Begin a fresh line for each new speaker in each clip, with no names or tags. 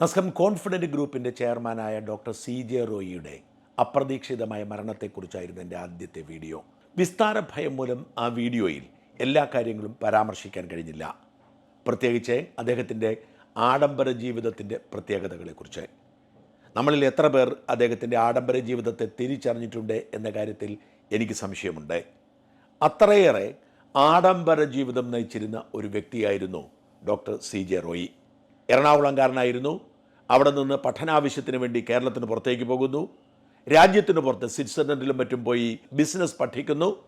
നസ്കം confident ഗ്രൂപ്പിന്റെ ചെയർമാനായ doctor C J റോയിയുടെ അപ്രതീക്ഷിതമായ മരണത്തെക്കുറിച്ചായിരുന്നു എന്റെ ആദ്യത്തെ വീഡിയോ. വിസ്താര ഭയം മൂലം ആ വീഡിയോയിൽ എല്ലാ കാര്യങ്ങളും പരാമർശിക്കാൻ കഴിഞ്ഞില്ല. പ്രത്യേകിച്ച് അദ്ദേഹത്തിന്റെ ആഡംബര ജീവിതത്തിന്റെ പ്രത്യേകതകളെക്കുറിച്ച്. നമ്മളിൽ എത്ര പേർ അദ്ദേഹത്തിന്റെ ആഡംബര ജീവിതത്തെ തിരിച്ചറിഞ്ഞിട്ടുണ്ട് എന്ന കാര്യത്തിൽ എനിക്ക് സംശയമുണ്ട്. അത്രയേറെ ആഡംബര ജീവിതം നയിച്ചിരുന്ന ഒരു വ്യക്തിയായിരുന്നു ഡോക്ടർ സി ജെ റോയി. എറണാകുളംകാരനായിരുന്നു. അവിടെ നിന്ന് പഠനാവശ്യത്തിന് വേണ്ടി കേരളത്തിന് പുറത്തേക്ക് പോകുന്നു. രാജ്യത്തിന് പുറത്ത് സ്വിറ്റ്സർലൻഡിലും മറ്റും പോയി ബിസിനസ് പഠിക്കുന്നു.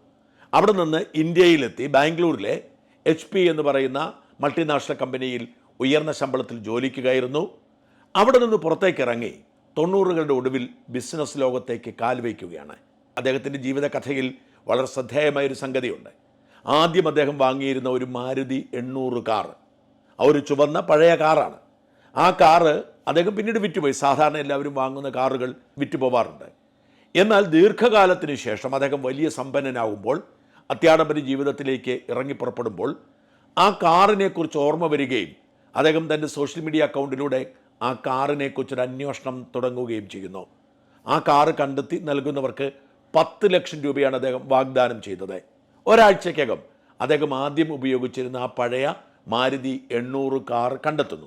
അവിടെ നിന്ന് ഇന്ത്യയിലെത്തി ബാംഗ്ലൂരിലെ എച്ച് പി എന്ന് പറയുന്ന മൾട്ടിനാഷണൽ കമ്പനിയിൽ ഉയർന്ന ശമ്പളത്തിൽ ജോലിക്ക് കയറുന്നു അവിടെ നിന്ന് പുറത്തേക്ക് ഇറങ്ങി തൊണ്ണൂറുകളുടെ ഒടുവിൽ ബിസിനസ് ലോകത്തേക്ക് കാൽവയ്ക്കുകയാണ് അദ്ദേഹത്തിന്റെ ജീവിതകഥയിൽ വളരെ ശ്രദ്ധേയമായൊരു സംഗതിയുണ്ട്. ആദ്യം അദ്ദേഹം വാങ്ങിയിരുന്ന ഒരു മാരുതി എണ്ണൂറ് കാർ. ആ ഒരു ചുവന്ന പഴയ കാറാണ്. ആ കാറ് അദ്ദേഹം പിന്നീട് വിറ്റുപോയി. സാധാരണ എല്ലാവരും വാങ്ങുന്ന കാറുകൾ വിറ്റുപോവാറുണ്ട്. എന്നാൽ ദീർഘകാലത്തിന് ശേഷം അദ്ദേഹം വലിയ സമ്പന്നനാകുമ്പോൾ അത്യാഡംബര ജീവിതത്തിലേക്ക് ഇറങ്ങി പുറപ്പെടുമ്പോൾ ആ കാറിനെക്കുറിച്ച് ഓർമ്മ വരികയും അദ്ദേഹം തന്റെ സോഷ്യൽ മീഡിയ അക്കൗണ്ടിലൂടെ ആ കാറിനെക്കുറിച്ചൊരു അന്വേഷണം തുടങ്ങുകയും ചെയ്യുന്നു. ആ കാറ് കണ്ടെത്തി നൽകുന്നവർക്ക് പത്ത് ലക്ഷം രൂപയാണ് അദ്ദേഹം വാഗ്ദാനം ചെയ്തത്. ഒരാഴ്ചക്കകം അദ്ദേഹം ആദ്യം ഉപയോഗിച്ചിരുന്ന ആ പഴയ മാരുതി എണ്ണൂറ് കാർ കണ്ടെത്തുന്നു.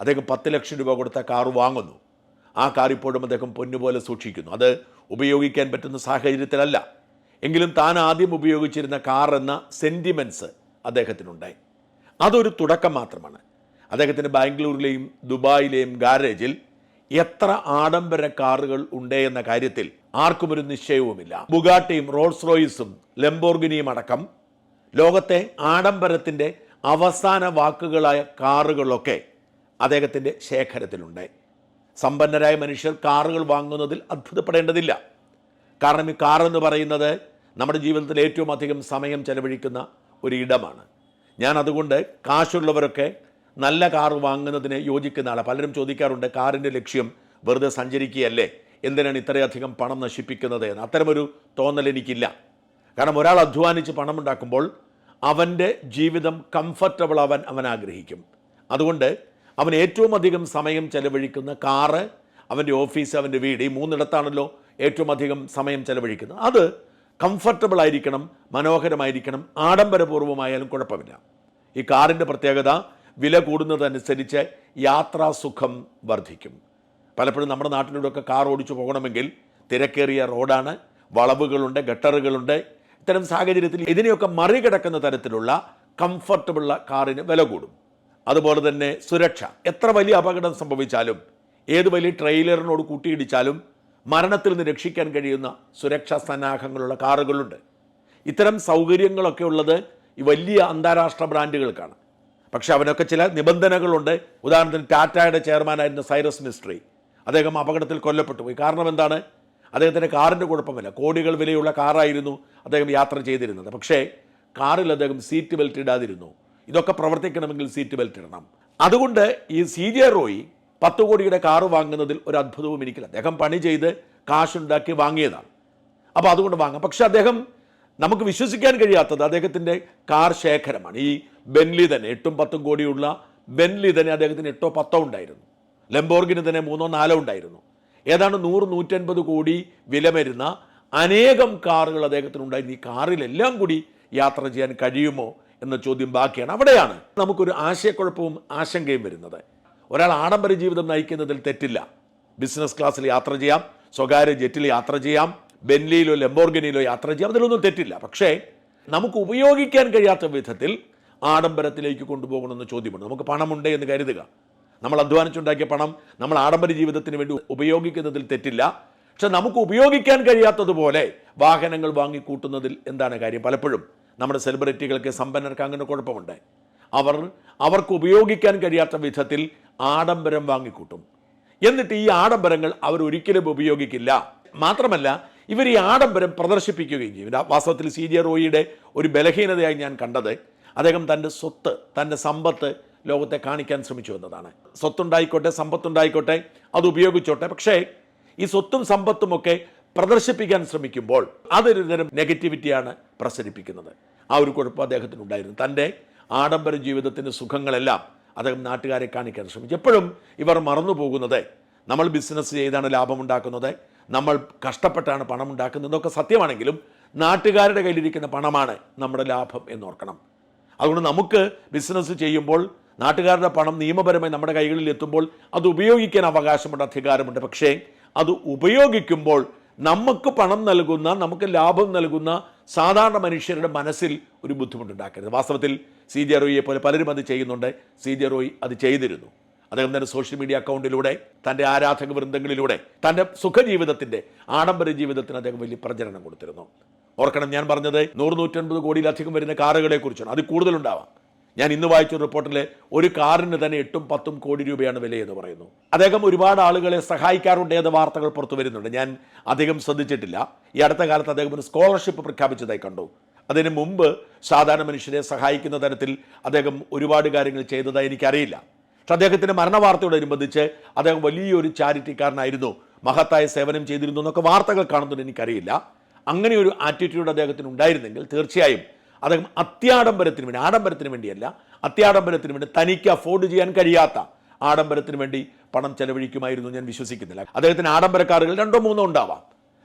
അദ്ദേഹം പത്ത് ലക്ഷം രൂപ കൊടുത്ത കാർ വാങ്ങുന്നു. ആ കാർ ഇപ്പോഴും അദ്ദേഹം പൊന്നുപോലെ സൂക്ഷിക്കുന്നു. അത് ഉപയോഗിക്കാൻ പറ്റുന്ന സാഹചര്യത്തിലല്ല. എങ്കിലും താൻ ആദ്യം ഉപയോഗിച്ചിരുന്ന കാർ എന്ന സെന്റിമെന്റ്സ് അദ്ദേഹത്തിനുണ്ടായി. അതൊരു തുടക്കം മാത്രമാണ്. അദ്ദേഹത്തിന് ബാംഗ്ലൂരിലെയും ദുബായിലെയും ഗാരേജിൽ എത്ര ആഡംബര കാറുകൾ ഉണ്ട് എന്ന കാര്യത്തിൽ ആർക്കും ഒരു നിശ്ചയവുമില്ല. ബുഗാട്ടിയും റോൾസ് റോയിസും ലംബോർഗിനിയും അടക്കം ലോകത്തെ ആഡംബരത്തിന്റെ അവസാന വാക്കുകളായ കാറുകളൊക്കെ അദ്ദേഹത്തിന്റെ ശേഖരത്തിലുണ്ട് സമ്പന്നരായ മനുഷ്യർ കാറുകൾ വാങ്ങുന്നതിൽ അത്ഭുതപ്പെടേണ്ടതില്ല. കാരണം ഈ കാർ എന്ന് പറയുന്നത് നമ്മുടെ ജീവിതത്തിൽ ഏറ്റവും അധികം സമയം ചെലവഴിക്കുന്ന ഒരു ഇടമാണ്. ഞാൻ അതുകൊണ്ട് കാശുള്ളവരൊക്കെ നല്ല കാർ വാങ്ങുന്നതിന് യോജിക്കുന്ന ആളാണ് പലരും ചോദിക്കാറുണ്ട് കാറിന്റെ ലക്ഷ്യം വെറുതെ സഞ്ചരിക്കുകയല്ലേ? എന്തിനാണ് ഇത്രയധികം പണം നശിപ്പിക്കുന്നത്? എന്ന്. അത്തരമൊരു തോന്നൽ എനിക്കില്ല. കാരണം ഒരാൾ അധ്വാനിച്ച് പണമുണ്ടാക്കുമ്പോൾ അവന്റെ ജീവിതം കംഫർട്ടബിൾ അവൻ അവൻ ആഗ്രഹിക്കും. അതുകൊണ്ട് അവൻ ഏറ്റവും അധികം സമയം ചെലവഴിക്കുന്ന കാറ് അവന്റെ ഓഫീസ് അവന്റെ വീട് ഈ മൂന്നിടത്താണല്ലോ ഏറ്റവും അധികം സമയം ചെലവഴിക്കുന്നത്. അത് കംഫർട്ടബിൾ ആയിരിക്കണം മനോഹരമായിരിക്കണം ആഡംബരപൂർവമായാലും കുഴപ്പമില്ല. ഈ കാറിന്റെ പ്രത്യേകത വില കൂടുന്നതനുസരിച്ച് യാത്രാസുഖം വർദ്ധിക്കും. പലപ്പോഴും നമ്മുടെ നാട്ടിലൂടെയൊക്കെ കാർ ഓടിച്ചു പോകണമെങ്കിൽ തിരക്കേറിയ റോഡാണ് വളവുകളുണ്ട് ഗട്ടറുകളുണ്ട് ഇത്തരം സാഹചര്യത്തിൽ ഇതിനെയൊക്കെ മറികടക്കുന്ന തരത്തിലുള്ള കംഫർട്ടബിളുള്ള കാറിന് വില കൂടും. അതുപോലെ തന്നെ സുരക്ഷ. എത്ര വലിയ അപകടം സംഭവിച്ചാലും ഏത് വലിയ ട്രെയിലറിനോട് കൂട്ടിയിടിച്ചാലും മരണത്തിൽ നിന്ന് രക്ഷിക്കാൻ കഴിയുന്ന സുരക്ഷാ സന്നാഹങ്ങളുള്ള കാറുകളുണ്ട്. ഇത്തരം സൗകര്യങ്ങളൊക്കെ ഉള്ളത് ഈ വലിയ അന്താരാഷ്ട്ര ബ്രാൻഡുകൾക്കാണ്. പക്ഷേ അവനൊക്കെ ചില നിബന്ധനകളുണ്ട്. ഉദാഹരണത്തിന് ടാറ്റയുടെ ചെയർമാനായിരുന്ന സൈറസ് മിസ്ട്രി. അദ്ദേഹം അപകടത്തിൽ കൊല്ലപ്പെട്ടു പോയി. കാരണം എന്താണ്? അദ്ദേഹത്തിന്റെ കാറിന്റെ കുഴപ്പമില്ല. കോടികൾ വിലയുള്ള കാറായിരുന്നു അദ്ദേഹം യാത്ര ചെയ്തിരുന്നത്. പക്ഷേ കാറിൽ അദ്ദേഹം സീറ്റ് ബെൽറ്റ് ഇടാതിരുന്നു. ഇതൊക്കെ പ്രവർത്തിക്കണമെങ്കിൽ സീറ്റ് ബെൽറ്റ് ഇടണം. അതുകൊണ്ട് ഈ സി ജെ റോയി പത്ത് കോടിയുടെ കാറ് വാങ്ങുന്നതിൽ ഒരു അത്ഭുതവും എനിക്കില്ല. അദ്ദേഹം പണി ചെയ്ത് കാശുണ്ടാക്കി വാങ്ങിയതാണ്. അപ്പോൾ അതുകൊണ്ട് വാങ്ങാം. പക്ഷേ അദ്ദേഹം നമുക്ക് വിശ്വസിക്കാൻ കഴിയാത്തത് അദ്ദേഹത്തിന്റെ കാർ ശേഖരമാണ്. ഈ ബെൻലി തന്നെ എട്ടും പത്തും കോടിയുള്ള ബെൻലി തന്നെ അദ്ദേഹത്തിന് എട്ടോ പത്തോ ഉണ്ടായിരുന്നു. ലംബോർഗിന് തന്നെ മൂന്നോ നാലോ ഉണ്ടായിരുന്നു. ഏതാണ്ട് നൂറ് നൂറ്റൻപത് കോടി വില വരുന്ന അനേകം കാറുകൾ അദ്ദേഹത്തിന് ഉണ്ടായിരുന്നു ഈ കാറിലെല്ലാം കൂടി യാത്ര ചെയ്യാൻ കഴിയുമോ എന്ന ചോദ്യം ബാക്കിയാണ്. അവിടെയാണ് നമുക്കൊരു ആശയക്കുഴപ്പവും ആശങ്കയും വരുന്നത്. ഒരാൾ ആഡംബര ജീവിതം നയിക്കുന്നതിൽ തെറ്റില്ല. ബിസിനസ് ക്ലാസ്സിൽ യാത്ര ചെയ്യാം സ്വകാര്യ ജെറ്റിൽ യാത്ര ചെയ്യാം ബെൻലിയിലോ ലംബോർഗനിയിലോ യാത്ര ചെയ്യാം. അതിലൊന്നും തെറ്റില്ല. പക്ഷേ നമുക്ക് ഉപയോഗിക്കാൻ കഴിയാത്ത വിധത്തിൽ ആഡംബരത്തിലേക്ക് കൊണ്ടുപോകണമെന്ന ചോദ്യമുണ്ട്. നമുക്ക് പണമുണ്ട് എന്ന് കരുതുക. നമ്മൾ അധ്വാനിച്ചുണ്ടാക്കിയ പണം നമ്മൾ ആഡംബര ജീവിതത്തിന് വേണ്ടി ഉപയോഗിക്കുന്നതിൽ തെറ്റില്ല. പക്ഷെ നമുക്ക് ഉപയോഗിക്കാൻ കഴിയാത്തതുപോലെ വാഹനങ്ങൾ വാങ്ങിക്കൂട്ടുന്നതിൽ എന്താണ് കാര്യം? പലപ്പോഴും നമ്മുടെ സെലിബ്രിറ്റികൾക്ക് സമ്പന്നർക്ക് അങ്ങനെ കുഴപ്പമുണ്ട്. അവർ അവർക്ക് ഉപയോഗിക്കാൻ കഴിയാത്ത വിധത്തിൽ ആഡംബരം വാങ്ങിക്കൂട്ടും. എന്നിട്ട് ഈ ആഡംബരങ്ങൾ അവർ ഒരിക്കലും ഉപയോഗിക്കില്ല. മാത്രമല്ല ഇവർ ഈ ആഡംബരം പ്രദർശിപ്പിക്കുകയും ചെയ്യും. വാസ്തവത്തിൽ സി ജെ റോയിയുടെ ഒരു ബലഹീനതയായി ഞാൻ കണ്ടത്. അദ്ദേഹം തന്റെ സ്വത്ത് തന്റെ സമ്പത്ത് ലോകത്തെ കാണിക്കാൻ ശ്രമിച്ചു എന്നതാണ്. സ്വത്തുണ്ടായിക്കോട്ടെ സമ്പത്തുണ്ടായിക്കോട്ടെ അത് ഉപയോഗിച്ചോട്ടെ. പക്ഷേ ഈ സ്വത്തും സമ്പത്തും ഒക്കെ പ്രദർശിപ്പിക്കാൻ ശ്രമിക്കുമ്പോൾ അതൊരു തരം നെഗറ്റിവിറ്റിയാണ് പ്രസരിപ്പിക്കുന്നത്. ആ ഒരു കുഴപ്പം അദ്ദേഹത്തിനുണ്ടായിരുന്നു തന്റെ ആഡംബര ജീവിതത്തിന്റെ സുഖങ്ങളെല്ലാം അദ്ദേഹം നാട്ടുകാരെ കാണിക്കാൻ ശ്രമിച്ചു. എപ്പോഴും ഇവർ മറന്നു പോകുന്നത് നമ്മൾ ബിസിനസ് ചെയ്താണ് ലാഭമുണ്ടാക്കുന്നത് നമ്മൾ കഷ്ടപ്പെട്ടാണ് പണം ഉണ്ടാക്കുന്നത് എന്നൊക്കെ സത്യമാണെങ്കിലും നാട്ടുകാരുടെ കയ്യിലിരിക്കുന്ന പണമാണ് നമ്മുടെ ലാഭം എന്നോർക്കണം. അതുകൊണ്ട് നമുക്ക് ബിസിനസ് ചെയ്യുമ്പോൾ നാട്ടുകാരുടെ പണം നിയമപരമായി നമ്മുടെ കൈകളിൽ എത്തുമ്പോൾ അത് ഉപയോഗിക്കാൻ അവകാശമുണ്ട് അധികാരമുണ്ട്. പക്ഷേ അത് ഉപയോഗിക്കുമ്പോൾ നമുക്ക് പണം നൽകുന്ന നമുക്ക് ലാഭം നൽകുന്ന സാധാരണ മനുഷ്യരുടെ മനസ്സിൽ ഒരു ബുദ്ധിമുട്ടുണ്ടാക്കരുത്. വാസ്തവത്തിൽ സി ജെ റോയിയെ പോലെ പലരും അത് ചെയ്യുന്നുണ്ട്. സി ജെ റോയി അത് ചെയ്തിരുന്നു. അദ്ദേഹം തന്റെ സോഷ്യൽ മീഡിയ അക്കൗണ്ടിലൂടെ തന്റെ ആരാധക വൃന്ദങ്ങളിലൂടെ തന്റെ സുഖജീവിതത്തിന്റെ ആഡംബര ജീവിതത്തിന് അദ്ദേഹം വലിയ പ്രചരണം കൊടുത്തിരുന്നു. ഓർക്കണം ഞാൻ പറഞ്ഞത് നൂറ് നൂറ്റൻപത് കോടിയിലധികം വരുന്ന കാറുകളെ കുറിച്ചാണ് അത് കൂടുതലുണ്ടാവാം. ഞാൻ ഇന്ന് വായിച്ച റിപ്പോർട്ടിൽ ഒരു കാറിന് തന്നെ എട്ടും പത്തും കോടി രൂപയാണ് വിലയെന്ന് പറയുന്നു. അദ്ദേഹം ഒരുപാട് ആളുകളെ സഹായിക്കാറുണ്ട് എന്ന വാർത്തകൾ പുറത്തു വരുന്നുണ്ട്. ഞാൻ അധികം ശ്രദ്ധിച്ചിട്ടില്ല. ഈ അടുത്ത കാലത്ത് അദ്ദേഹം ഒരു സ്കോളർഷിപ്പ് പ്രഖ്യാപിച്ചതായി കണ്ടു. അതിന് മുമ്പ് സാധാരണ മനുഷ്യരെ സഹായിക്കുന്ന തരത്തിൽ അദ്ദേഹം ഒരുപാട് കാര്യങ്ങൾ ചെയ്തതായി എനിക്കറിയില്ല. പക്ഷെ മരണ മരണവാർത്തയോടനുബന്ധിച്ച് അദ്ദേഹം വലിയൊരു ചാരിറ്റിക്കാരനായിരുന്നു. മഹത്തായ സേവനം ചെയ്തിരുന്നു എന്നൊക്കെ വാർത്തകൾ കാണുന്നുണ്ട് എനിക്കറിയില്ല. അങ്ങനെ ഒരു ആറ്റിറ്റ്യൂഡ് അദ്ദേഹത്തിന് ഉണ്ടായിരുന്നെങ്കിൽ തീർച്ചയായും അദ്ദേഹം അത്യാഡംബരത്തിന് വേണ്ടി ആഡംബരത്തിന് വേണ്ടിയല്ല അത്യാഡംബരത്തിന് വേണ്ടി തനിക്ക് അഫോർഡ് ചെയ്യാൻ കഴിയാത്ത ആഡംബരത്തിന് വേണ്ടി പണം ചെലവഴിക്കുമായിരുന്നു ഞാൻ വിശ്വസിക്കുന്നില്ല. അദ്ദേഹത്തിന് ആഡംബര കാറുകൾ രണ്ടോ മൂന്നോ ഉണ്ടാവാം.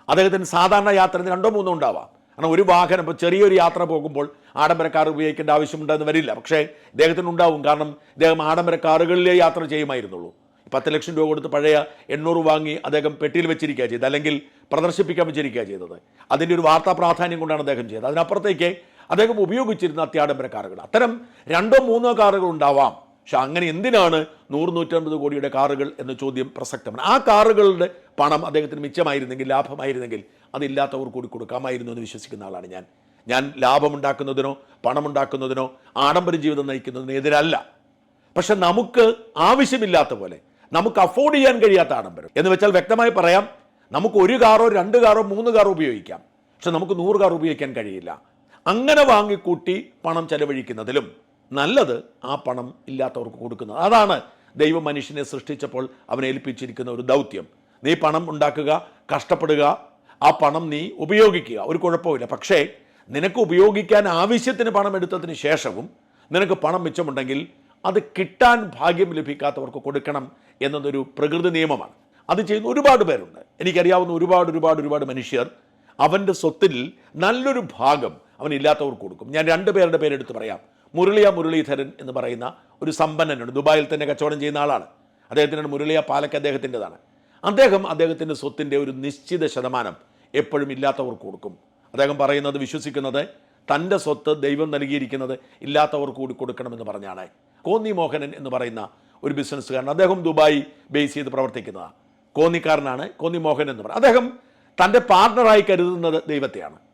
അദ്ദേഹത്തിന് സാധാരണ യാത്രയിൽ രണ്ടോ മൂന്നോ ഉണ്ടാവാം. കാരണം ഒരു വാഹനം ഇപ്പോൾ ചെറിയൊരു യാത്ര പോകുമ്പോൾ ആഡംബര കാർ ഉപയോഗിക്കേണ്ട ആവശ്യമുണ്ടെന്ന് വരില്ല. പക്ഷേ ഇദ്ദേഹത്തിന് ഉണ്ടാവും. കാരണം ഇദ്ദേഹം ആഡംബര കാറുകളിലേ യാത്ര ചെയ്യുമായിരുന്നുള്ളൂ. പത്ത് ലക്ഷം രൂപ കൊടുത്ത് പഴയ എണ്ണൂറ് വാങ്ങി അദ്ദേഹം പെട്ടിയിൽ വെച്ചിരിക്കുക ചെയ്തത്. അല്ലെങ്കിൽ പ്രദർശിപ്പിക്കാൻ വെച്ചിരിക്കുക ചെയ്തത്. അതിന്റെ ഒരു വാർത്താ പ്രാധാന്യം കൊണ്ടാണ് അദ്ദേഹം ചെയ്തത്. അതിനപ്പുറത്തേക്ക് അദ്ദേഹം ഉപയോഗിച്ചിരുന്ന അത്യാഡംബര കാറുകൾ. അത്തരം രണ്ടോ മൂന്നോ കാറുകൾ ഉണ്ടാവാം. പക്ഷെ അങ്ങനെ എന്തിനാണ് നൂറ് നൂറ്റമ്പത് കോടിയുടെ കാറുകൾ എന്ന ചോദ്യം പ്രസക്തമാണ്. ആ കാറുകളുടെ പണം അദ്ദേഹത്തിന് മിച്ചമായിരുന്നെങ്കിൽ ലാഭമായിരുന്നെങ്കിൽ അതില്ലാത്തവർ കൂടി കൊടുക്കാമായിരുന്നു എന്ന് വിശ്വസിക്കുന്ന ആളാണ് ഞാൻ. ഞാൻ ലാഭമുണ്ടാക്കുന്നതിനോ പണമുണ്ടാക്കുന്നതിനോ ആഡംബര ജീവിതം നയിക്കുന്നതിനോ എതിരല്ല. പക്ഷെ നമുക്ക് ആവശ്യമില്ലാത്ത പോലെ നമുക്ക് അഫോർഡ് ചെയ്യാൻ കഴിയാത്ത ആഡംബരം. എന്ന് വെച്ചാൽ വ്യക്തമായി പറയാം നമുക്ക് ഒരു കാറോ രണ്ട് കാറോ മൂന്ന് കാറോ ഉപയോഗിക്കാം. പക്ഷെ നമുക്ക് നൂറ് കാർ ഉപയോഗിക്കാൻ കഴിയില്ല. അങ്ങനെ വാങ്ങിക്കൂട്ടി പണം ചെലവഴിക്കുന്നതിലും നല്ലത് ആ പണം ഇല്ലാത്തവർക്ക് കൊടുക്കുന്നത്. അതാണ് ദൈവം മനുഷ്യനെ സൃഷ്ടിച്ചപ്പോൾ അവനെ ഏൽപ്പിച്ചിരിക്കുന്ന ഒരു ദൗത്യം. നീ പണം ഉണ്ടാക്കുക കഷ്ടപ്പെടുക ആ പണം നീ ഉപയോഗിക്കുക. ഒരു കുഴപ്പമില്ല പക്ഷേ നിനക്ക് ഉപയോഗിക്കാൻ ആവശ്യത്തിന് പണം എടുത്തതിന് ശേഷവും നിനക്ക് പണം മിച്ചമുണ്ടെങ്കിൽ അത് കിട്ടാൻ ഭാഗ്യം ലഭിക്കാത്തവർക്ക് കൊടുക്കണം എന്നതൊരു പ്രകൃതി നിയമമാണ്. അത് ചെയ്യുന്ന ഒരുപാട് പേരുണ്ട്. എനിക്കറിയാവുന്ന ഒരുപാട് ഒരുപാട് ഒരുപാട് മനുഷ്യർ അവന്റെ സ്വത്തിൽ നല്ലൊരു ഭാഗം അവൻ ഇല്ലാത്തവർക്ക് കൊടുക്കും. ഞാൻ രണ്ട് പേരുടെ പേരെടുത്ത് പറയാം. മുരളിയ മുരളീധരൻ എന്ന് പറയുന്ന ഒരു സമ്പന്നനുണ്ട്. ദുബായിൽ തന്നെ കച്ചവടം ചെയ്യുന്ന ആളാണ്. അദ്ദേഹത്തിന്റെ മുരളിയ പാലക്ക് അദ്ദേഹത്തിന്റെതാണ്. അദ്ദേഹം അദ്ദേഹത്തിന്റെ സ്വത്തിന്റെ ഒരു നിശ്ചിത ശതമാനം എപ്പോഴും ഇല്ലാത്തവർക്ക് കൊടുക്കും. അദ്ദേഹം പറയുന്നത് വിശ്വസിക്കുന്നത് തന്റെ സ്വത്ത് ദൈവം നൽകിയിരിക്കുന്നത് ഇല്ലാത്തവർക്ക് കൂടി കൊടുക്കണമെന്ന് പറഞ്ഞാണ്. കോന്നി മോഹനൻ എന്ന് പറയുന്ന ഒരു ബിസിനസ്സുകാരൻ അദ്ദേഹം ദുബായ് ബേസ് ചെയ്ത് പ്രവർത്തിക്കുന്നതാണ്. കോന്നിക്കാരനാണ് കോന്നി മോഹൻ എന്ന് പറയുന്നത് അദ്ദേഹം തന്റെ പാർട്ണറായി കരുതുന്നത് ദൈവത്തെയാണ്.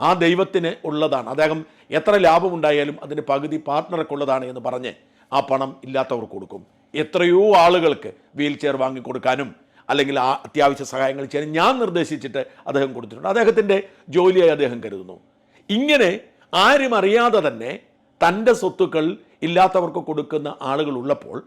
ആ ദൈവത്തിന് ഉള്ളതാണ്. അദ്ദേഹം എത്ര ലാഭമുണ്ടായാലും അതിന് പകുതി പാർട്ട്ണർക്കുള്ളതാണ് എന്ന് പറഞ്ഞ് ആ പണം ഇല്ലാത്തവർക്ക് കൊടുക്കും. എത്രയോ ആളുകൾക്ക് വീൽ ചെയർ വാങ്ങിക്കൊടുക്കാനും അല്ലെങ്കിൽ ആ അത്യാവശ്യ സഹായങ്ങൾ ചെയ്യാൻ ഞാൻ നിർദ്ദേശിച്ചിട്ട് അദ്ദേഹം കൊടുത്തിട്ടുണ്ട്. അദ്ദേഹത്തിന്റെ ജോലിയായി അദ്ദേഹം കരുതുന്നു. ഇങ്ങനെ ആരും അറിയാതെ തന്നെ തന്റെ സ്വത്തുക്കൾ ഇല്ലാത്തവർക്ക് കൊടുക്കുന്ന ആളുകൾ ഉള്ളപ്പോൾ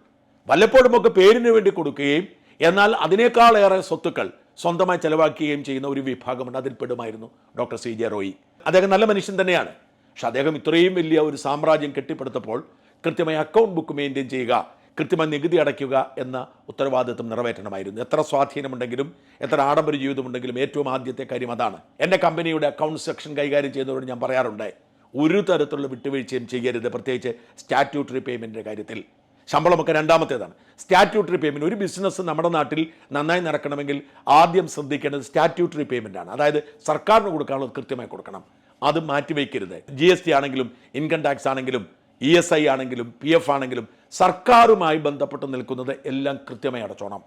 വല്ലപ്പോഴുമൊക്കെ പേരിന് വേണ്ടി കൊടുക്കുകയും എന്നാൽ അതിനേക്കാളേറെ സ്വത്തുക്കൾ സ്വന്തമായി ചെലവാക്കുകയും ചെയ്യുന്ന ഒരു വിഭാഗമുണ്ട്. അതിൽ പെടുമായിരുന്നു ഡോക്ടർ സി ജെ റോയി. അദ്ദേഹം നല്ല മനുഷ്യൻ തന്നെയാണ്. പക്ഷെ അദ്ദേഹം ഇത്രയും വലിയ ഒരു സാമ്രാജ്യം കെട്ടിപ്പടുത്തപ്പോൾ കൃത്യമായി അക്കൗണ്ട് ബുക്ക് മെയിന്റെയിൻ ചെയ്യുക കൃത്യമായി നികുതി അടയ്ക്കുക എന്ന ഉത്തരവാദിത്വം നിറവേറ്റണമായിരുന്നു. എത്ര സ്വാധീനമുണ്ടെങ്കിലും എത്ര ആഡംബര ജീവിതമുണ്ടെങ്കിലും ഏറ്റവും ആദ്യത്തെ കാര്യം അതാണ്. എന്റെ കമ്പനിയുടെ അക്കൗണ്ട് സെക്ഷൻ കൈകാര്യം ചെയ്യുന്നവരോട് ഞാൻ പറയാറുണ്ട് ഒരു തരത്തിലുള്ള വിട്ടുവീഴ്ചയും ചെയ്യരുത്. പ്രത്യേകിച്ച് സ്റ്റാറ്റ്യൂട്ടറി പേയ്മെന്റിന്റെ കാര്യത്തിൽ. ശമ്പളമൊക്കെ രണ്ടാമത്തേതാണ്. സ്റ്റാറ്റ്യൂട്ടറി പേയ്മെന്റ് ഒരു ബിസിനസ് നമ്മുടെ നാട്ടിൽ നന്നായി നടക്കണമെങ്കിൽ ആദ്യം ശ്രദ്ധിക്കേണ്ടത് സ്റ്റാറ്റ്യൂട്ടറി പേയ്മെന്റ് ആണ്. അതായത് സർക്കാരിന് കൊടുക്കാനുള്ളത് കൃത്യമായി കൊടുക്കണം. അത് മാറ്റിവെക്കരുത്. ജി എസ് ടി ആണെങ്കിലും ഇൻകം ടാക്സ് ആണെങ്കിലും ഇ എസ് ഐ ആണെങ്കിലും പി എഫ് ആണെങ്കിലും സർക്കാരുമായി ബന്ധപ്പെട്ട് നിൽക്കുന്നത് എല്ലാം കൃത്യമായി അടച്ചോണം.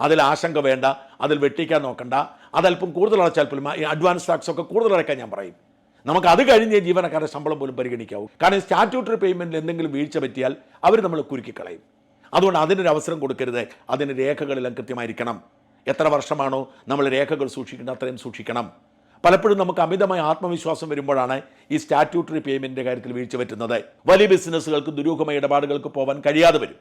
അതിൽ ആശങ്ക വേണ്ട അതിൽ വെട്ടിക്കാൻ നോക്കണ്ട അതല്പം കൂടുതൽ അടച്ചാൽ പോലും അഡ്വാൻസ് ടാക്സ് ഒക്കെ കൂടുതൽ അടയ്ക്കാൻ ഞാൻ പറയും. നമുക്ക് അത് കഴിഞ്ഞ് ജീവനക്കാരുടെ ശമ്പളം പോലും പരിഗണിക്കാവൂ. കാരണം സ്റ്റാറ്റ്യൂട്ടറി പേയ്മെന്റിൽ എന്തെങ്കിലും വീഴ്ച പറ്റിയാൽ അവർ നമ്മൾ കുരുക്കിക്കളയും. അതുകൊണ്ട് അതിനൊരു അവസരം കൊടുക്കരുത്. അതിന് രേഖകളെല്ലാം കൃത്യമായിരിക്കണം. എത്ര വർഷമാണോ നമ്മൾ രേഖകൾ സൂക്ഷിക്കേണ്ടത് അത്രയും സൂക്ഷിക്കണം. പലപ്പോഴും നമുക്ക് അമിതമായ ആത്മവിശ്വാസം വരുമ്പോഴാണ് ഈ സ്റ്റാറ്റ്യൂട്ടറി പേയ്മെന്റിന്റെ കാര്യത്തിൽ വീഴ്ച പറ്റുന്നത്. വലിയ ബിസിനസ്സുകൾക്ക് ദുരൂഹമായ ഇടപാടുകൾക്ക് പോകാൻ കഴിയാതെ വരും.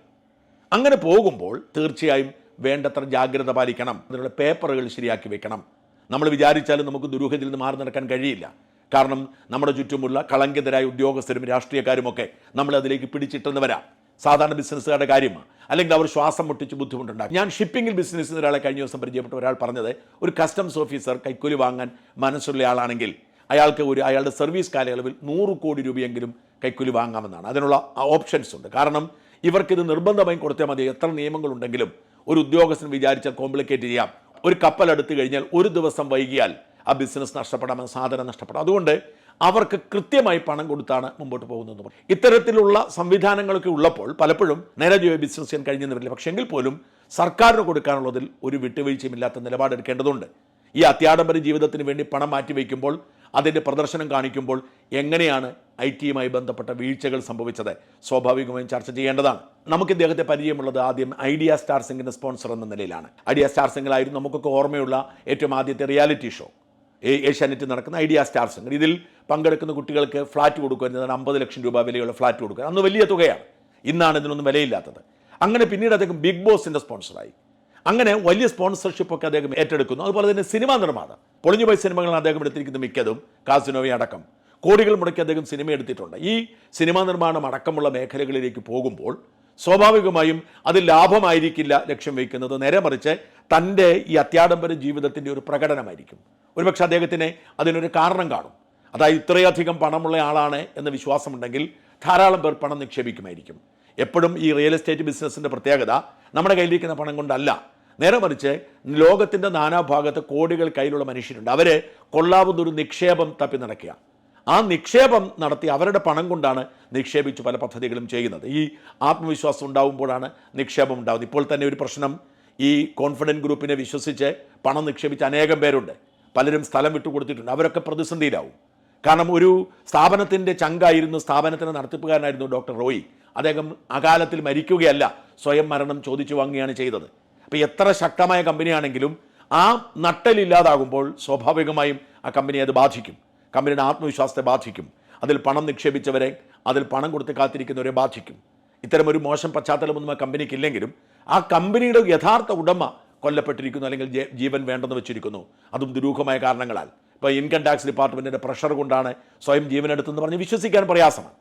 അങ്ങനെ പോകുമ്പോൾ തീർച്ചയായും വേണ്ടത്ര ജാഗ്രത പാലിക്കണം. അതിനുള്ള പേപ്പറുകൾ ശരിയാക്കി വെക്കണം. നമ്മൾ വിചാരിച്ചാലും നമുക്ക് ദുരൂഹത്തിൽ നിന്ന് മാറി നടക്കാൻ കഴിയില്ല. കാരണം നമ്മുടെ ചുറ്റുമുള്ള കളങ്കിതരായ ഉദ്യോഗസ്ഥരും രാഷ്ട്രീയക്കാരുമൊക്കെ നമ്മളെ അതിലേക്ക് പിടിച്ചിട്ടെന്ന് വരാം. സാധാരണ ബിസിനസ്സുകാരുടെ കാര്യമാണ് അല്ലെങ്കിൽ അവർ ശ്വാസം മുട്ടിച്ച് ബുദ്ധിമുട്ടുണ്ടാകും ഞാൻ ഷിപ്പിംഗിൽ ബിസിനസ് ചെയ്യുന്ന ഒരാളെ കഴിഞ്ഞ ദിവസം പരിചയപ്പെട്ട ഒരാൾ പറഞ്ഞത് ഒരു കസ്റ്റംസ് ഓഫീസർ കൈക്കൂലി വാങ്ങാൻ മനസ്സുള്ള ആളാണെങ്കിൽ അയാൾക്ക് ഒരു അയാളുടെ സർവീസ് കാലയളവിൽ നൂറ് കോടി രൂപയെങ്കിലും കൈക്കൂലി വാങ്ങാമെന്നാണ്. അതിനുള്ള ഓപ്ഷൻസ് ഉണ്ട്. കാരണം ഇവർക്കിത് നിർബന്ധമായും കൊടുത്താൽ മതി. എത്ര നിയമങ്ങളുണ്ടെങ്കിലും ഒരു ഉദ്യോഗസ്ഥൻ വിചാരിച്ചാൽ കോംപ്ലിക്കേറ്റ് ചെയ്യാം. ഒരു കപ്പൽ എടുത്തു കഴിഞ്ഞാൽ ഒരു ദിവസം വൈകിയാൽ ആ ബിസിനസ് നഷ്ടപ്പെടാം സാധനം നഷ്ടപ്പെടാം. അതുകൊണ്ട് അവർക്ക് കൃത്യമായി പണം കൊടുത്താണ് മുമ്പോട്ട് പോകുന്നത്. ഇത്തരത്തിലുള്ള സംവിധാനങ്ങളൊക്കെ ഉള്ളപ്പോൾ പലപ്പോഴും നേരെ ജോയി ബിസിനസ് ചെയ്യാൻ കഴിഞ്ഞെന്ന് വരില്ല പക്ഷേ എങ്കിൽ പോലും സർക്കാരിന് കൊടുക്കാനുള്ളതിൽ ഒരു വിട്ടുവീഴ്ചയുമില്ലാത്ത നിലപാടെടുക്കേണ്ടതുണ്ട് ഈ അത്യാഡംബര ജീവിതത്തിന് വേണ്ടി പണം മാറ്റിവെക്കുമ്പോൾ അതിന്റെ പ്രദർശനം കാണിക്കുമ്പോൾ എങ്ങനെയാണ് ഐ ടിയുമായി ബന്ധപ്പെട്ട വീഴ്ചകൾ സംഭവിച്ചത് സ്വാഭാവികമായും ചർച്ച ചെയ്യേണ്ടതാണ്. നമുക്ക് ഇദ്ദേഹത്തെ പരിചയമുള്ളത് ആദ്യം ഐഡിയ സ്റ്റാർ സിംഗിന്റെ സ്പോൺസർ എന്ന നിലയിലാണ്. ഐഡിയ സ്റ്റാർ സിംഗിലായിരുന്നു നമുക്കൊക്കെ ഓർമ്മയുള്ള ഏറ്റവും ആദ്യത്തെ റിയാലിറ്റി ഷോ. ഏ- ഏഷ്യാനെറ്റിൽ നടക്കുന്ന ഐഡിയ സ്റ്റാർ സംഘം ഇതിൽ പങ്കെടുക്കുന്ന കുട്ടികൾക്ക് ഫ്ലാറ്റ് കൊടുക്കുക എന്നതാണ് അമ്പത് ലക്ഷം രൂപ വിലയുള്ള ഫ്ലാറ്റ് കൊടുക്കുക. അന്ന് വലിയ തുകയാണ്. ഇന്നാണ് ഇതിനൊന്നും വിലയില്ലാത്തത്. അങ്ങനെ പിന്നീട് അദ്ദേഹം ബിഗ് ബോസിന്റെ സ്പോൺസറായി. അങ്ങനെ വലിയ സ്പോൺസർഷിപ്പ് ഒക്കെ അദ്ദേഹം ഏറ്റെടുക്കുന്നു. അതുപോലെ തന്നെ സിനിമാ നിർമ്മാണം. പൊളിഞ്ഞുപോയ സിനിമകളാണ് അദ്ദേഹം എടുത്തിരിക്കുന്ന മിക്കതും. കാസിനോവി അടക്കം. കോടികൾ മുടക്കി അദ്ദേഹം സിനിമ എടുത്തിട്ടുണ്ട്. ഈ സിനിമാ നിർമ്മാണം അടക്കമുള്ള മേഖലകളിലേക്ക് പോകുമ്പോൾ സ്വാഭാവികമായും അത് ലാഭമായിരിക്കില്ല ലക്ഷ്യം വയ്ക്കുന്നത്. നേരെ മറിച്ച് തന്റെ ഈ അത്യാഡംബര ജീവിതത്തിന്റെ ഒരു പ്രകടനമായിരിക്കും. ഒരുപക്ഷെ അദ്ദേഹത്തിന് അതിനൊരു കാരണം കാണും. അതായത് ഇത്രയധികം പണമുള്ള ആളാണ് എന്ന വിശ്വാസമുണ്ടെങ്കിൽ ധാരാളം പേർ പണം നിക്ഷേപിക്കുമായിരിക്കും. എപ്പോഴും ഈ റിയൽ എസ്റ്റേറ്റ് ബിസിനസ്സിന്റെ പ്രത്യേകത നമ്മുടെ കയ്യിലിരിക്കുന്ന പണം കൊണ്ടല്ല. നേരെ മറിച്ച് ലോകത്തിന്റെ നാനാഭാഗത്ത് കോടികൾ കയ്യിലുള്ള മനുഷ്യരുണ്ട്. അവരെ കൊള്ളാവുന്ന ഒരു നിക്ഷേപം തപ്പി നടക്കുക ആ നിക്ഷേപം നടത്തി അവരുടെ പണം കൊണ്ടാണ് നിക്ഷേപിച്ച് പല പദ്ധതികളും ചെയ്യുന്നത്. ഈ ആത്മവിശ്വാസം ഉണ്ടാവുമ്പോഴാണ് നിക്ഷേപം ഉണ്ടാകുന്നത് ഇപ്പോൾ തന്നെ ഒരു പ്രശ്നം. ഈ കോൺഫിഡന്റ് ഗ്രൂപ്പിനെ വിശ്വസിച്ച് പണം നിക്ഷേപിച്ച അനേകം പേരുണ്ട്. പലരും സ്ഥലം വിട്ടു കൊടുത്തിട്ടുണ്ട്. അവരൊക്കെ പ്രതിസന്ധിയിലാവും. കാരണം ഒരു സ്ഥാപനത്തിന്റെ ചങ്കായിരുന്നു സ്ഥാപനത്തിന്റെ നടത്തിപ്പുകാരനായിരുന്നു ഡോക്ടർ റോയി. അദ്ദേഹം അകാലത്തിൽ മരിക്കുകയല്ല സ്വയം മരണം ചോദിച്ചു വാങ്ങുകയാണ് ചെയ്തത്. അപ്പോൾ എത്ര ശക്തമായ കമ്പനിയാണെങ്കിലും ആ നട്ടലില്ലാതാകുമ്പോൾ സ്വാഭാവികമായും ആ കമ്പനിയെ അത് ബാധിക്കും. കമ്പനിയുടെ ആത്മവിശ്വാസത്തെ ബാധിക്കും. അതിൽ പണം നിക്ഷേപിച്ചവരെ അതിൽ പണം കൊടുത്ത് കാത്തിരിക്കുന്നവരെ ബാധിക്കും. ഇത്തരമൊരു മോശം പശ്ചാത്തലമൊന്നും ആ കമ്പനിക്കില്ലെങ്കിലും ആ കമ്പനിയുടെ യഥാർത്ഥ ഉടമ കൊല്ലപ്പെട്ടിരിക്കുന്നു അല്ലെങ്കിൽ ജീവൻ വേണ്ടെന്ന് വെച്ചിരിക്കുന്നു. അതും ദുരൂഹമായ കാരണങ്ങളാൽ. ഇപ്പോൾ ഇൻകം ടാക്സ് ഡിപ്പാർട്ട്മെന്റിന്റെ പ്രഷർ കൊണ്ടാണ് സ്വയം ജീവനെടുത്തെന്ന് പറഞ്ഞ് വിശ്വസിക്കാൻ പ്രയാസമാണ്.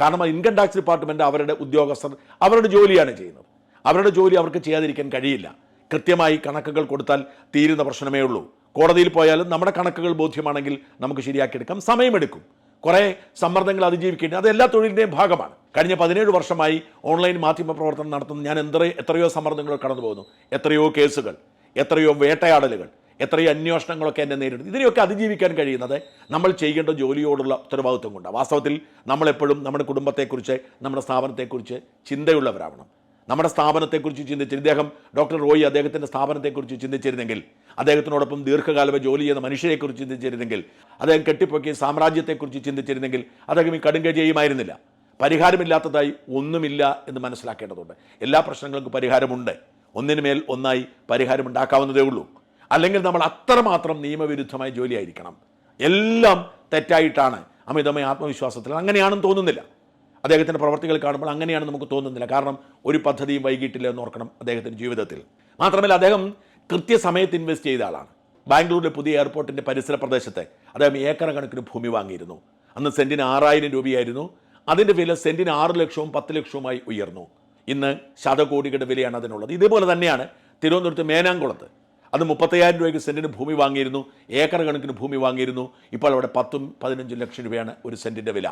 കാരണം ഇൻകം ടാക്സ് ഡിപ്പാർട്ട്മെന്റ് അവരുടെ ഉദ്യോഗസ്ഥർ അവരുടെ ജോലിയാണ് ചെയ്യുന്നത്. അവരുടെ ജോലി അവർക്ക് ചെയ്യാതിരിക്കാൻ കഴിയില്ല. കൃത്യമായി കണക്കുകൾ കൊടുത്താൽ തീരുന്ന പ്രശ്നമേ ഉള്ളൂ. കോടതിയിൽ പോയാലും നമ്മുടെ കണക്കുകൾ ബോധ്യമാണെങ്കിൽ നമുക്ക് ശരിയാക്കിയെടുക്കാം. സമയമെടുക്കും. കുറേ സമ്മർദ്ദങ്ങൾ അതിജീവിക്കേണ്ടി അത് എല്ലാ തൊഴിലിന്റെയും ഭാഗമാണ്. കഴിഞ്ഞ പതിനേഴ് വർഷമായി ഓൺലൈൻ മാധ്യമ പ്രവർത്തനം നടത്തുന്ന ഞാൻ എത്ര എത്രയോ സമ്മർദ്ദങ്ങൾ കടന്നു പോകുന്നു. എത്രയോ കേസുകൾ എത്രയോ വേട്ടയാടലുകൾ എത്രയോ അന്വേഷണങ്ങളൊക്കെ എന്നെ നേരിടുന്നു. ഇതിനെയൊക്കെ അതിജീവിക്കാൻ കഴിയുന്നത് നമ്മൾ ചെയ്യേണ്ട ജോലിയോടുള്ള ഉത്തരവാദിത്വം കൊണ്ടാണ്. വാസ്തവത്തിൽ നമ്മളെപ്പോഴും നമ്മുടെ കുടുംബത്തെക്കുറിച്ച് നമ്മുടെ സ്ഥാപനത്തെക്കുറിച്ച് ചിന്തയുള്ളവരാവണം. നമ്മുടെ സ്ഥാപനത്തെക്കുറിച്ച് ചിന്തിച്ചിരുന്നു ഇദ്ദേഹം ഡോക്ടർ റോയി അദ്ദേഹത്തിന്റെ സ്ഥാപനത്തെക്കുറിച്ച് ചിന്തിച്ചിരുന്നെങ്കിൽ അദ്ദേഹത്തിനോടൊപ്പം ദീർഘകാലം ജോലി ചെയ്യുന്ന മനുഷ്യരെക്കുറിച്ച് ചിന്തിച്ചിരുന്നെങ്കിൽ അദ്ദേഹം കെട്ടിപ്പൊക്കിയ സാമ്രാജ്യത്തെക്കുറിച്ച് ചിന്തിച്ചിരുന്നെങ്കിൽ അദ്ദേഹം ഈ കടുങ്ക ചെയ്യുമായിരുന്നില്ല പരിഹാരമില്ലാത്തതായി ഒന്നുമില്ല എന്ന് മനസ്സിലാക്കേണ്ടതുണ്ട്. എല്ലാ പ്രശ്നങ്ങൾക്കും പരിഹാരമുണ്ട്. ഒന്നിനുമേൽ ഒന്നായി പരിഹാരം ഉണ്ടാക്കാവുന്നതേ ഉള്ളൂ. അല്ലെങ്കിൽ നമ്മൾ അത്രമാത്രം നിയമവിരുദ്ധമായ ജോലിയായിരിക്കണം. എല്ലാം തെറ്റായിട്ടാണ്. അമിതമായ ആത്മവിശ്വാസത്തിൽ അങ്ങനെയാണെന്ന് തോന്നുന്നില്ല. അദ്ദേഹത്തിന്റെ പ്രവർത്തികൾ കാണുമ്പോൾ അങ്ങനെയാണ് നമുക്ക് തോന്നുന്നില്ല. കാരണം ഒരു പദ്ധതിയും വൈകിട്ടില്ല എന്ന് ഓർക്കണം അദ്ദേഹത്തിന്റെ ജീവിതത്തിൽ. മാത്രമല്ല അദ്ദേഹം കൃത്യസമയത്ത് ഇൻവെസ്റ്റ് ചെയ്ത ആളാണ്. ബാംഗ്ലൂരിലെ പുതിയ എയർപോർട്ടിന്റെ പരിസര പ്രദേശത്തെ അദ്ദേഹം ഏക്കർ കണക്കിന് ഭൂമി വാങ്ങിയിരുന്നു. അന്ന് സെന്റിന് ആറായിരം രൂപയായിരുന്നു. അതിന്റെ വില സെന്റിന് ആറ് ലക്ഷവും പത്ത് ലക്ഷവുമായി ഉയർന്നു. ഇന്ന് ശതകോടികളുടെ വിലയാണ് അതിനുള്ളത്. ഇതേപോലെ തന്നെയാണ് തിരുവനന്തപുരത്ത് മേനാംകുളത്ത് അത് മുപ്പത്തയ്യായിരം രൂപയ്ക്ക് സെന്റിന് ഭൂമി വാങ്ങിയിരുന്നു ഏക്കർ കണക്കിന് ഭൂമി വാങ്ങിയിരുന്നു. ഇപ്പോൾ അവിടെ പത്തും പതിനഞ്ചും ലക്ഷം രൂപയാണ് ഒരു സെന്റിന്റെ വില.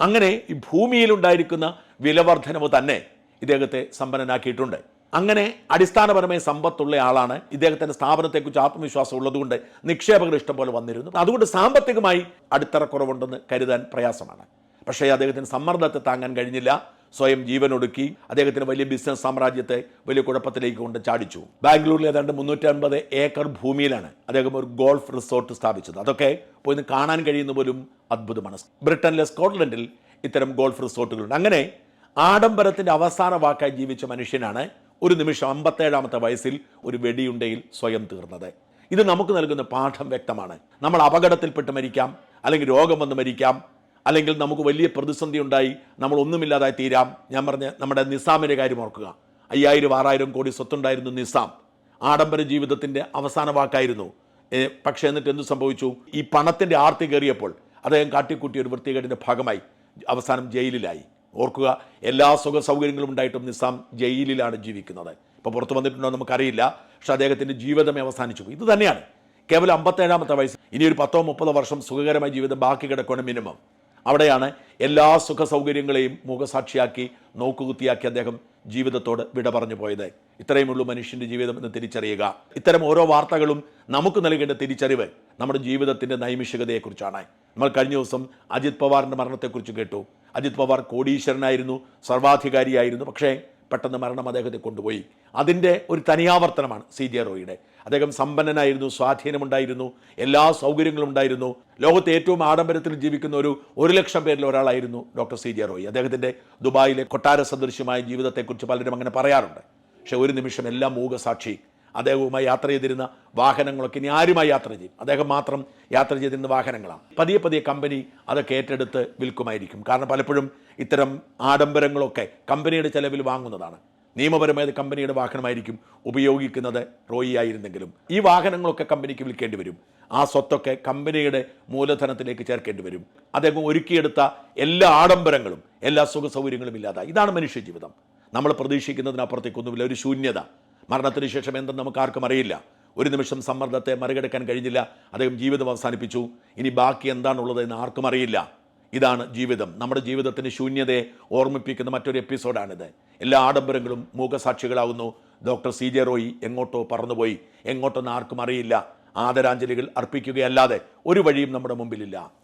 അങ്ങനെ ഈ ഭൂമിയിലുണ്ടായിരിക്കുന്ന വിലവർദ്ധനവ് തന്നെ ഇദ്ദേഹത്തെ സമ്പന്നനാക്കിയിട്ടുണ്ട്. അങ്ങനെ അടിസ്ഥാനപരമായി സമ്പത്തുള്ള ആളാണ് ഇദ്ദേഹത്തിന്റെ സ്ഥാപനത്തെക്കുറിച്ച് ആത്മവിശ്വാസം ഉള്ളതുകൊണ്ട് നിക്ഷേപകർ ഇഷ്ടംപോലെ വന്നിരുന്നു. അതുകൊണ്ട് സാമ്പത്തികമായി അടിത്തറക്കുറവുണ്ടെന്ന് കരുതാൻ പ്രയാസമാണ്. പക്ഷേ അദ്ദേഹത്തിന് സമ്മർദ്ദത്തെ താങ്ങാൻ കഴിഞ്ഞില്ല. സ്വയം ജീവൻ ഒടുക്കി അദ്ദേഹത്തിന് വലിയ ബിസിനസ് സാമ്രാജ്യത്തെ വലിയ കുഴപ്പത്തിലേക്ക് കൊണ്ട് ചാടിച്ചു. ബാംഗ്ലൂരിൽ ഏതാണ്ട് മുന്നൂറ്റൻപത് ഏക്കർ ഭൂമിയിലാണ് അദ്ദേഹം ഒരു ഗോൾഫ് റിസോർട്ട് സ്ഥാപിച്ചത്. അതൊക്കെ പോയിന്ന് കാണാൻ കഴിയുന്ന പോലും അത്ഭുതമാണ്. ബ്രിട്ടനിലെ സ്കോട്ട്ലൻഡിൽ ഇത്തരം ഗോൾഫ് റിസോർട്ടുകളുണ്ട് അങ്ങനെ ആഡംബരത്തിന്റെ അവസാന വാക്കായി ജീവിച്ച മനുഷ്യനാണ് ഒരു നിമിഷം അമ്പത്തേഴാമത്തെ വയസ്സിൽ ഒരു വെടിയുണ്ടയിൽ സ്വയം തീർന്നത്. ഇത് നമുക്ക് നൽകുന്ന പാഠം വ്യക്തമാണ്. നമ്മൾ അപകടത്തിൽപ്പെട്ട് മരിക്കാം അല്ലെങ്കിൽ രോഗം വന്ന് മരിക്കാം അല്ലെങ്കിൽ നമുക്ക് വലിയ പ്രതിസന്ധി ഉണ്ടായി നമ്മൾ ഒന്നുമില്ലാതായി തീരാം. ഞാൻ പറഞ്ഞ നമ്മുടെ നിസാമിന്റെ കാര്യം ഓർക്കുക. അയ്യായിരം ആറായിരം കോടി സ്വത്തുണ്ടായിരുന്നു നിസാം. ആഡംബര ജീവിതത്തിന്റെ അവസാന വാക്കായിരുന്നു. പക്ഷേ എന്നിട്ട് എന്ത് സംഭവിച്ചു? ഈ പണത്തിന്റെ ആർത്തി കയറിയപ്പോൾ അദ്ദേഹം കാട്ടിക്കൂട്ടിയ ഒരു വൃത്തികേടിന്റെ ഭാഗമായി അവസാനം ജയിലിലായി. ഓർക്കുക എല്ലാ സുഖ സൗകര്യങ്ങളും ഉണ്ടായിട്ടും നിസാം ജയിലിലാണ് ജീവിക്കുന്നത്. ഇപ്പോൾ പുറത്തു വന്നിട്ടുണ്ടോ നമുക്കറിയില്ല. പക്ഷേ അദ്ദേഹത്തിന്റെ ജീവിതമേ അവസാനിച്ചു. ഇത് തന്നെയാണ്. കേവലം അമ്പത്തേഴാമത്തെ വയസ്സ്. ഇനി ഒരു പത്തോ മുപ്പതോ വർഷം സുഖകരമായ ജീവിതം ബാക്കി കിടക്കണം മിനിമം. അവിടെയാണ് എല്ലാ സുഖ സൗകര്യങ്ങളെയും മുഖസാക്ഷിയാക്കി നോക്കുകുത്തിയാക്കി അദ്ദേഹം ജീവിതത്തോട് വിട പറഞ്ഞു പോയത്. ഇത്രയുമുള്ളൂ മനുഷ്യന്റെ ജീവിതം എന്ന് തിരിച്ചറിയുക. ഇത്തരം ഓരോ വാർത്തകളും നമുക്ക് നൽകേണ്ട തിരിച്ചറിവ് നമ്മുടെ ജീവിതത്തിന്റെ നൈമിഷികതയെക്കുറിച്ചാണ്. നമ്മൾ കഴിഞ്ഞ ദിവസം അജിത് പവാറിന്റെ മരണത്തെക്കുറിച്ച് കേട്ടു. അജിത് പവാർ കോടീശ്വരനായിരുന്നു സർവാധികാരിയായിരുന്നു. പക്ഷേ പെട്ടെന്ന് മരണം അദ്ദേഹത്തെ കൊണ്ടുപോയി. അതിന്റെ ഒരു തനിയാവർത്തനമാണ് സി ജെ റോയിയുടെ. അദ്ദേഹം സമ്പന്നനായിരുന്നു സ്വാധീനമുണ്ടായിരുന്നു എല്ലാ സൗകര്യങ്ങളും ഉണ്ടായിരുന്നു. ലോകത്തെ ഏറ്റവും ആഡംബരത്തിൽ ജീവിക്കുന്ന ഒരു ഒരു ലക്ഷം പേരിൽ ഒരാളായിരുന്നു ഡോക്ടർ സി ജെ റോയി. അദ്ദേഹത്തിന്റെ ദുബായിലെ കൊട്ടാര സദൃശ്യമായ ജീവിതത്തെക്കുറിച്ച് പലരും അങ്ങനെ പറയാറുണ്ട്. പക്ഷേ ഒരു നിമിഷം എല്ലാം മൂകസാക്ഷി അദ്ദേഹവുമായി യാത്ര ചെയ്തിരുന്ന വാഹനങ്ങളൊക്കെ ഇനി ആരുമായി യാത്ര ചെയ്യും? അദ്ദേഹം മാത്രം യാത്ര ചെയ്തിരുന്ന വാഹനങ്ങളാണ്. പതിയെ പതിയെ കമ്പനി അതൊക്കെ ഏറ്റെടുത്ത് വിൽക്കുമായിരിക്കും. കാരണം പലപ്പോഴും ഇത്തരം ആഡംബരങ്ങളൊക്കെ കമ്പനിയുടെ ചെലവിൽ വാങ്ങുന്നതാണ്. നിയമപരമായത് കമ്പനിയുടെ വാഹനമായിരിക്കും ഉപയോഗിക്കുന്നത് റോയി ആയിരുന്നെങ്കിലും. ഈ വാഹനങ്ങളൊക്കെ കമ്പനിക്ക് വിൽക്കേണ്ടി വരും. ആ സ്വത്തൊക്കെ കമ്പനിയുടെ മൂലധനത്തിലേക്ക് ചേർക്കേണ്ടി വരും. അദ്ദേഹം ഒരുക്കിയെടുത്ത എല്ലാ ആഡംബരങ്ങളും എല്ലാ സുഖ സൗകര്യങ്ങളും ഇല്ലാതായി. ഇതാണ് മനുഷ്യ ജീവിതം നമ്മൾ പ്രതീക്ഷിക്കുന്നതിനപ്പുറത്തേക്കൊന്നുമില്ല. ഒരു ശൂന്യത. മരണത്തിന് ശേഷം എന്തെന്ന് നമുക്ക് ആർക്കും അറിയില്ല. ഒരു നിമിഷം സമ്മർദ്ദത്തെ മറികടക്കാൻ കഴിഞ്ഞില്ല. അദ്ദേഹം ജീവിതം അവസാനിപ്പിച്ചു. ഇനി ബാക്കി എന്താണുള്ളത് എന്ന് ആർക്കും അറിയില്ല. ഇതാണ് ജീവിതം. നമ്മുടെ ജീവിതത്തിന്റെ ശൂന്യതയെ ഓർമ്മിപ്പിക്കുന്ന മറ്റൊരു എപ്പിസോഡാണിത്. എല്ലാ ആഡംബരങ്ങളും മൂകസാക്ഷികളാവുന്നു. ഡോക്ടർ സി ജെ റോയി എങ്ങോട്ടോ പറന്നുപോയി. എങ്ങോട്ടെന്ന് ആർക്കും അറിയില്ല. ആദരാഞ്ജലികൾ അർപ്പിക്കുകയല്ലാതെ ഒരു വഴിയും നമ്മുടെ മുമ്പിലില്ല.